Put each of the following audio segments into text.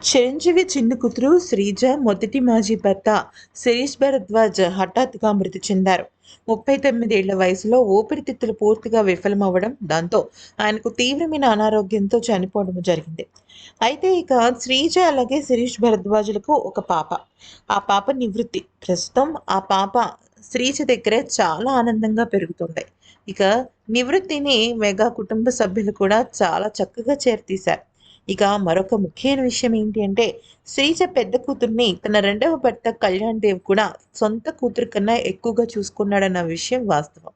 చిరంజీవి చిన్న కూతురు శ్రీజ మొదటి మాజీ భర్త శిరీష్ భరద్వాజ్ హఠాత్తుగా మృతి చెందారు. ముప్పై తొమ్మిదేళ్ళ వయసులో ఊపిరితిత్తులు పూర్తిగా విఫలమవ్వడం దాంతో ఆయనకు తీవ్రమైన అనారోగ్యంతో చనిపోవడం జరిగింది. అయితే ఇక శ్రీజ అలాగే శిరీష్ భరద్వాజులకు ఒక పాప. ఆ పాప నివృత్తి. ప్రస్తుతం ఆ పాప శ్రీజ దగ్గరే చాలా ఆనందంగా పెరుగుతుంది. ఇక నివృత్తిని మెగా కుటుంబ సభ్యులు కూడా చాలా చక్కగా చేరతీశారు. ఇక మరొక ముఖ్యమైన విషయం ఏంటి అంటే శ్రీజ పెద్ద కూతుర్ని తన రెండవ భర్త కళ్యాణ్ దేవ్ కూడా సొంత కూతురు కన్నా ఎక్కువగా చూసుకున్నాడన్న విషయం వాస్తవం.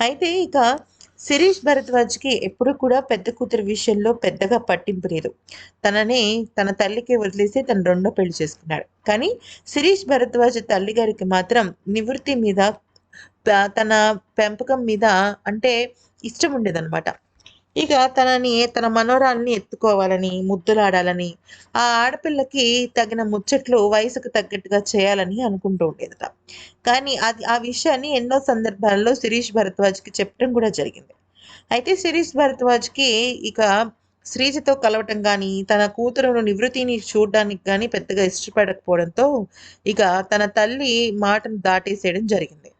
అయితే ఇక శిరీష్ భరద్వాజ్కి ఎప్పుడు కూడా పెద్ద కూతురు విషయంలో పెద్దగా పట్టింపు లేదు. తనని తన తల్లికి వదిలేసి తన రెండో పెళ్ళి చేసుకున్నాడు. కానీ శిరీష్ భరద్వాజ్ తల్లి గారికి మాత్రం నివృత్తి మీద తన పెంపకం మీద అంటే ఇష్టం ఉండేదన్నమాట. ఇక తనని తన మనోరాల్ని ఎత్తుకోవాలని ముద్దులాడాలని ఆ ఆడపిల్లకి తగిన ముచ్చట్లు వయసుకు తగ్గట్టుగా చేయాలని అనుకుంటూ ఉండేదట. కానీ అది ఆ విషయాన్ని ఎన్నో సందర్భాల్లో శిరీష్ భరద్వాజ్కి చెప్పడం కూడా జరిగింది. అయితే శిరీష్ భరద్వాజ్కి ఇక శ్రీజతో కలవటం కానీ తన కూతురును నివృత్తిని చూడడానికి కానీ పెద్దగా ఇష్టపడకపోవడంతో ఇక తన తల్లి మాటను దాటేసేయడం జరిగింది.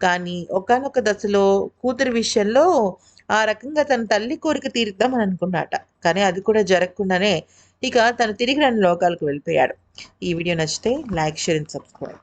కానీ ఒకానొక దశలో కూతురి విషయంలో ఆ రకంగా తన తల్లి కోరిక తీరుద్దామని అనుకున్నాట. కానీ అది కూడా జరగకుండానే ఇక తను తిరిగి రెండు లోకాలకు వెళ్ళిపోయాడు. ఈ వీడియో నచ్చితే లైక్ షేర్ అండ్ సబ్స్క్రైబ్.